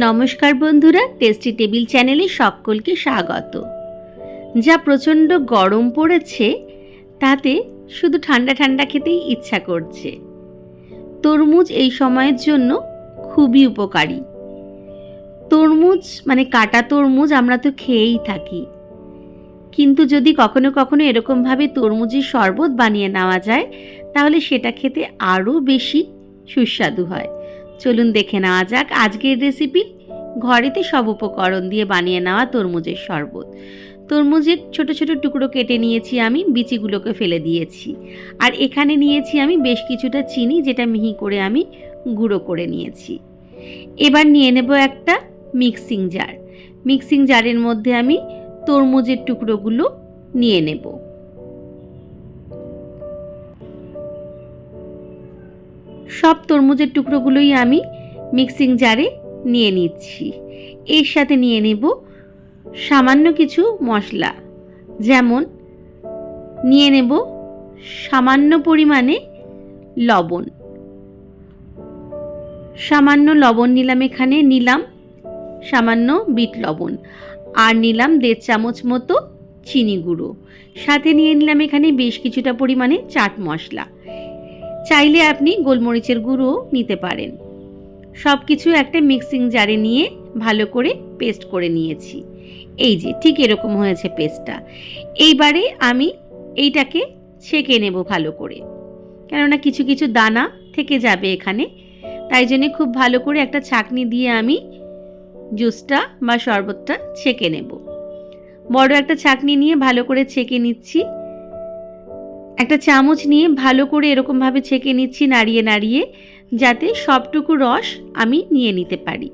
নমস্কার বন্ধুরা tasty table চ্যানেলে সকলকে স্বাগত। যা প্রচণ্ড গরম পড়েছে, তাতে শুধু ঠান্ডা ঠান্ডা খেতেই ইচ্ছা করছে। তরমুজ এই সময়ের জন্য খুবই উপকারী। তরমুজ মানে কাটা তরমুজ আমরা তো খেয়েই থাকি। কিন্তু যদি কখনো কখনো এরকমভাবে তরমুজের শরবত বানিয়ে নেওয়া যায়, তাহলে সেটা খেতে আরও বেশি সুস্বাদু হয়। চলুন দেখে নেওয়া যাক আজকের রেসিপি ঘরেতে সব উপকরণ দিয়ে বানিয়ে নেওয়া তরমুজের শরবত। তরমুজের ছোট ছোট টুকরো কেটে নিয়েছি আমি, বিচিগুলোকে ফেলে দিয়েছি। আর এখানে নিয়েছি আমি বেশ কিছুটা চিনি, যেটা মিহি করে আমি গুঁড়ো করে নিয়েছি। এবার নিয়ে নেব একটা মিক্সিং জার মিক্সিং জারের মধ্যে আমি তরমুজের টুকরোগুলো নিয়ে নেব। সব তরমুজের টুকরোগুলোই আমি মিক্সিং জারে নিয়ে নিচ্ছি। এর সাথে নিয়ে নেব সামান্য কিছু মশলা। যেমন, নিয়ে নেব সামান্য পরিমাণে লবণ। সামান্য লবণ নিলাম এখানে, নিলাম সামান্য বিট লবণ। আর নিলাম দেড় চামচ মতো চিনি গুঁড়ো। সাথে নিয়ে নিলাম এখানে বেশ কিছুটা পরিমাণে চাট মশলা। চাইলে আপনি গোলমরিচের গুঁড়ো নিতে পারেন। সব কিছু একটা মিক্সিং জারে নিয়ে ভালো করে পেস্ট করে নিয়েছি। এই যে, ঠিক এরকম হয়েছে পেস্টটা। এইবারে আমি এইটাকে ছেঁকে নেব ভালো করে। কেননা কিছু কিছু দানা থেকে যাবে এখানে। তাই জন্য খুব ভালো করে একটা ছাকনি দিয়ে আমি জুসটা বা শরবতটা ছেঁকে নেব। বড় একটা ছাকনি নিয়ে ভালো করে ছেঁকে নিচ্ছি। একটা চামচ নিয়ে ভালো করে এরকমভাবে ছেঁকে নিচ্ছি নাড়িয়ে নাড়িয়ে, যাতে সবটুকু রস আমি নিয়ে নিতে পারি।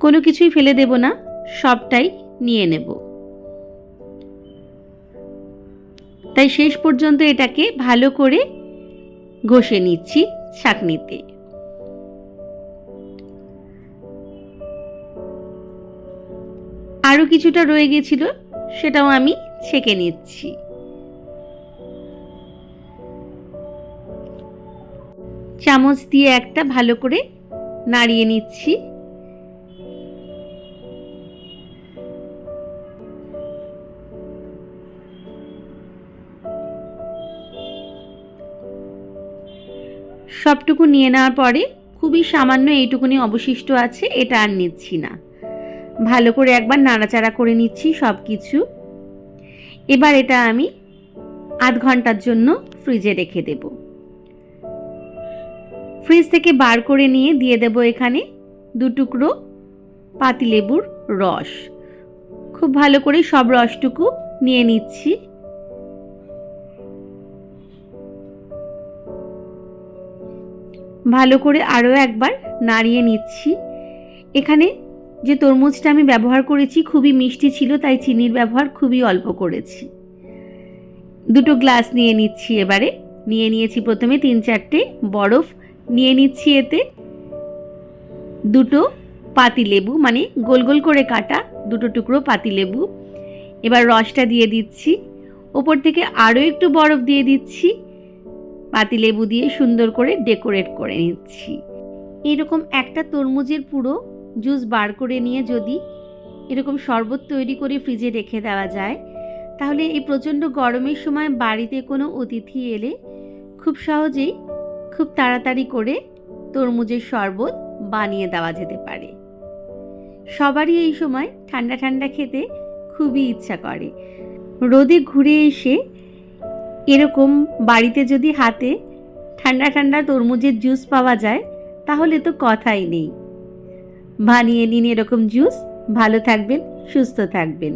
কোনো কিছুই ফেলে দেব না, সবটাই নিয়ে নেব। তাই শেষ পর্যন্ত এটাকে ভালো করে ঘষে নিচ্ছি ছাকনিতে। আরও কিছুটা রয়ে গেছিল, সেটাও আমি ছেঁকে নিচ্ছি। চামচ দিয়ে একটা ভালো করে নাড়িয়ে নিচ্ছি। সবটুকু নিয়ে নেওয়ার পরে খুবই সামান্য এইটুকুনি অবশিষ্ট আছে, এটা আর নিচ্ছি না। ভালো করে একবার নাড়াচাড়া করে নিচ্ছি সব কিছু এবার এটা আমি আধ ঘণ্টার জন্য ফ্রিজে রেখে দেব। ফ্রিজ থেকে বার করে নিয়ে দিয়ে দেব এখানে দু টুকরো পাতিলেবুর রস। খুব ভালো করে সব রসটুকু নিয়ে নিচ্ছি। ভালো করে আরও একবার নাড়িয়ে নিচ্ছি। এখানে যে তরমুজটা আমি ব্যবহার করেছি খুবই মিষ্টি ছিল, তাই চিনির ব্যবহার খুবই অল্প করেছি। দুটো গ্লাস নিয়ে নিচ্ছি এবারে। নিয়ে নিয়েছি প্রথমে তিন চারটে বরফ। নিয়ে নিচ্ছি এতে দুটো পাতিলেবু মানে গোল গোল করে কাটা দুটো টুকরো পাতিলেবু। এবার রসটা দিয়ে দিচ্ছি। ওপর থেকে আরও একটু বরফ দিয়ে দিচ্ছি। পাতিলেবু দিয়ে সুন্দর করে ডেকোরেট করে নিচ্ছি। এরকম একটা তরমুজের পুরো জুস বার করে নিয়ে যদি এরকম শরবত তৈরি করে ফ্রিজে রেখে দেওয়া যায়, তাহলে এই প্রচণ্ড গরমের সময় বাড়িতে কোনো অতিথি এলে খুব সহজেই খুব তাড়াতাড়ি করে তরমুজের শরবত বানিয়ে দেওয়া যেতে পারে। সবারই এই সময় ঠান্ডা ঠান্ডা খেতে খুবই ইচ্ছা করে। রোদে ঘুরে এসে এরকম বাড়িতে যদি হাতে ঠান্ডা ঠান্ডা তরমুজের জুস পাওয়া যায়, তাহলে তো কথাই নেই। বানিয়ে নিন এরকম জুস ভালো থাকবেন সুস্থ থাকবেন।